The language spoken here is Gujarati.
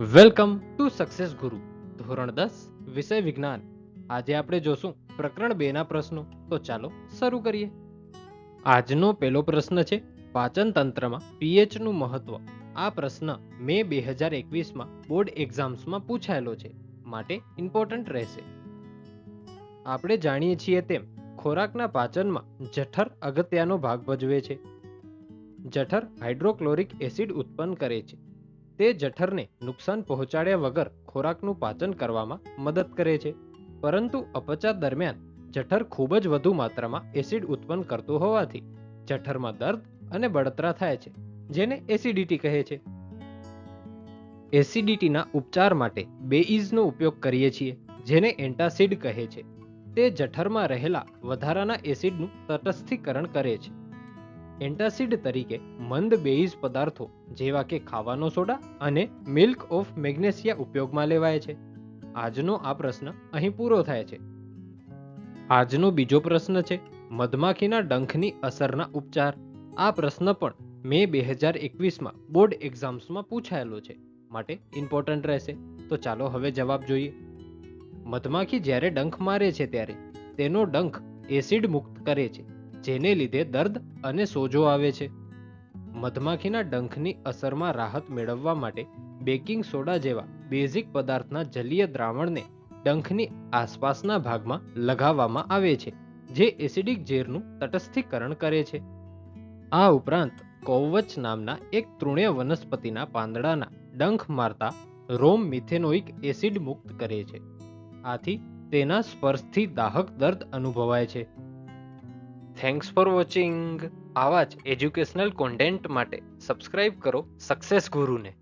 વેલકમ ટુ સક્સેસ ગુરુ, ધોરણ દસ, વિષય વિજ્ઞાન. આજે આપણે જોશું પ્રકરણ બે ના પ્રશ્નો. તો ચાલો શરૂ કરીએ. આજનો પહેલો પ્રશ્ન છે, પાચન તંત્રમાં પીએચનું મહત્વ. આ પ્રશ્ન મે બે હજાર એકવીસમાં બોર્ડ એક્ઝામ્સમાં પૂછાયેલો છે. માટે ઇમ્પોર્ટન્ટ રહેશે. આપણે જાણીએ છીએ તેમ, ખોરાકના પાચનમાં જઠર અગત્યનો ભાગ ભજવે છે. જઠર હાઇડ્રોક્લોરિક એસિડ ઉત્પન્ન કરે છે. તે જઠરને નુકસાન પહોંચાડ્યા વગર ખોરાકનું પાચન કરવામાં મદદ કરે છે. પરંતુ અપચા દરમિયાન જઠર ખૂબ જ વધુ માત્રામાં એસિડ ઉત્પન્ન કરતું હોવાથી જઠરમાં દર્દ અને બળતરા થાય છે, જેને એસિડિટી કહે છે. એસિડિટીના ઉપચાર માટે બેઇઝનો ઉપયોગ કરીએ છીએ, જેને એન્ટાસિડ કહે છે. તે જઠરમાં રહેલા વધારાના એસિડનું તટસ્થીકરણ કરે છે. એન્ટાસિડ તરીકે મંદ બેઇઝ પદાર્થો જેવા કે ખાવાનો સોડા અને મિલ્ક ઓફ મેગ્નેશિયા ઉપયોગમાં લેવાય છે. આજનો આ પ્રશ્ન અહીં પૂરો થાય છે. આજનો બીજો પ્રશ્ન છે, મધમાખીના ડંખની અસરના ઉપચાર. આ પ્રશ્ન પણ મે બે હજાર એકવીસમાં બોર્ડ એક્ઝામ્સમાં પૂછાયેલો છે, માટે ઇમ્પોર્ટન્ટ રહેશે. તો ચાલો હવે જવાબ જોઈએ. મધમાખી જ્યારે ડંખ મારે છે ત્યારે તેનો ડંખ એસિડ મુક્ત કરે છે. જેને લીધે દર્દ અને સોજો આવે છે. મધમાખીના ડંખની અસરમાં રાહત મેળવવા માટે બેકિંગ સોડા જેવા બેઝિક પદાર્થના જલીય દ્રાવણને ડંખની આસપાસના ભાગમાં લગાવવામાં આવે છે, જે એસિડિક ઝેરનું તટસ્થીકરણ કરે છે. આ ઉપરાંત કોવચ નામના એક તૃણીય વનસ્પતિના પાંદડાના ડંખ મારતા રોમ મિથેનોઇક એસિડ મુક્ત કરે છે. આથી તેના સ્પર્શથી દાહક દર્દ અનુભવાય છે. થેન્ક્સ ફોર વોચિંગ આવા જ એજ્યુકેશનલ કોન્ટેન્ટ માટે સબસ્ક્રાઇબ કરો સક્સેસ ગુરુને.